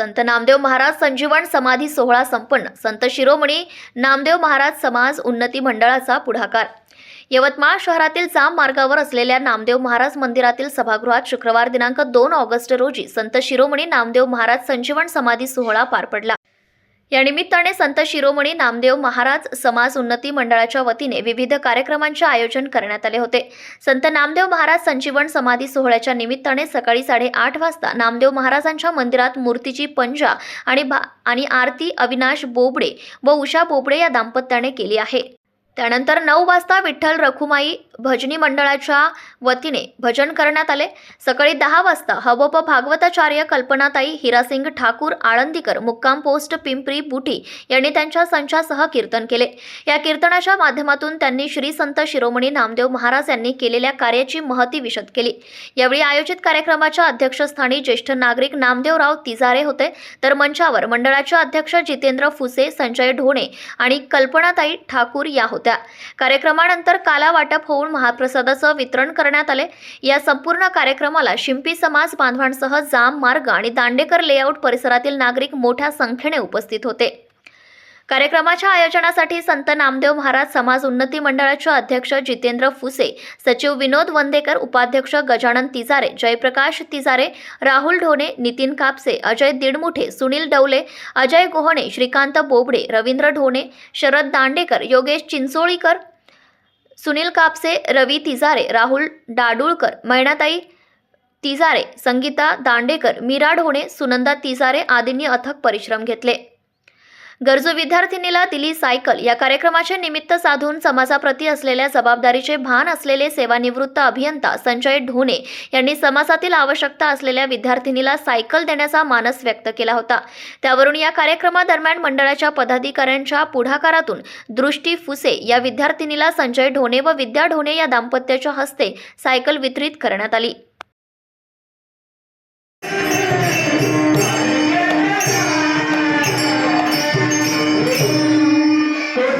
संत नामदेव महाराज संजीवन समाधी सोहळा संपन्न. संत शिरोमणी नामदेव महाराज समाज उन्नती मंडळाचा पुढाकार. यवतमाळ शहरातील जाम मार्गावर असलेल्या नामदेव महाराज मंदिरातील सभागृहात शुक्रवार दिनांक दोन ऑगस्ट रोजी संत शिरोमणी नामदेव महाराज संजीवन समाधी सोहळा पार पडला. या निमित्ताने संत शिरोमणी नामदेव महाराज समाज उन्नती मंडळाच्या वतीने विविध कार्यक्रमांचे आयोजन करण्यात आले होते. संत नामदेव महाराज संजीवन समाधी सोहळ्याच्या निमित्ताने सकाळी साडेआठ वाजता नामदेव महाराजांच्या मंदिरात मूर्तीची पंजा आणि भा आणि आरती अविनाश बोबडे व उषा बोबडे या दाम्पत्याने केली आहे. त्यानंतर नऊ वाजता विठ्ठल रखुमाई भजनी मंडळाच्या वतीने भजन करण्यात आले. सकाळी दहा वाजता हबप भागवताचार्य कल्पनाताई हिरासिंग ठाकूर आळंदीकर मुक्काम पोस्ट पिंपरी बुटी यांनी त्यांच्या संचासह कीर्तन केले. या कीर्तनाच्या माध्यमातून त्यांनी श्री संत शिरोमणी नामदेव महाराज यांनी केलेल्या कार्याची महती विशद केली. यावेळी आयोजित कार्यक्रमाच्या अध्यक्षस्थानी ज्येष्ठ नागरिक नामदेवराव तिजारे होते. तर मंचावर मंडळाचे अध्यक्ष जितेंद्र फुसे संजय ढोणे आणि कल्पनाताई ठाकूर या होत्या. कार्यक्रमानंतर काला वाटप होऊन महाप्रसादाचं वितरण करण्यात आले या संपूर्ण कार्यक्रमाला शिंपी समाज बांधवांसह जाम मार्ग आणि दांडेकर लेआउट परिसरातील नागरिक मोठ्या संख्येने उपस्थित होते. कार्यक्रमाच्या आयोजनासाठी संत नामदेव महाराज समाज उन्नती मंडळाचे अध्यक्ष जितेंद्र फुसे सचिव विनोद वंदेकर उपाध्यक्ष गजानन तिजारे जयप्रकाश तिजारे राहुल ढोणे नितीन कापसे अजय दिडमुठे सुनील डवले अजय गोहणे श्रीकांत बोबडे रवींद्र ढोणे शरद दांडेकर योगेश चिंचोळीकर सुनील कापसे रवी तिजारे राहुल डाडुळकर मैनाताई तिजारे संगीता दांडेकर मिराड होणे सुनंदा तिजारे आदींनी अथक परिश्रम घेतले. गरजू विद्यार्थिनीला दिली सायकल. या कार्यक्रमाचे निमित्त साधून समाजाप्रती असलेल्या जबाबदारीचे भान असलेले सेवानिवृत्त अभियंता संजय ढोणे यांनी समाजातील आवश्यकता असलेल्या विद्यार्थिनीला सायकल देण्याचा मानस व्यक्त केला होता. त्यावरून या कार्यक्रमादरम्यान मंडळाच्या पदाधिकाऱ्यांच्या पुढाकारातून दृष्टी फुसे या विद्यार्थिनीला संजय ढोणे व विद्या ढोणे या दाम्पत्याच्या हस्ते सायकल वितरित करण्यात आली.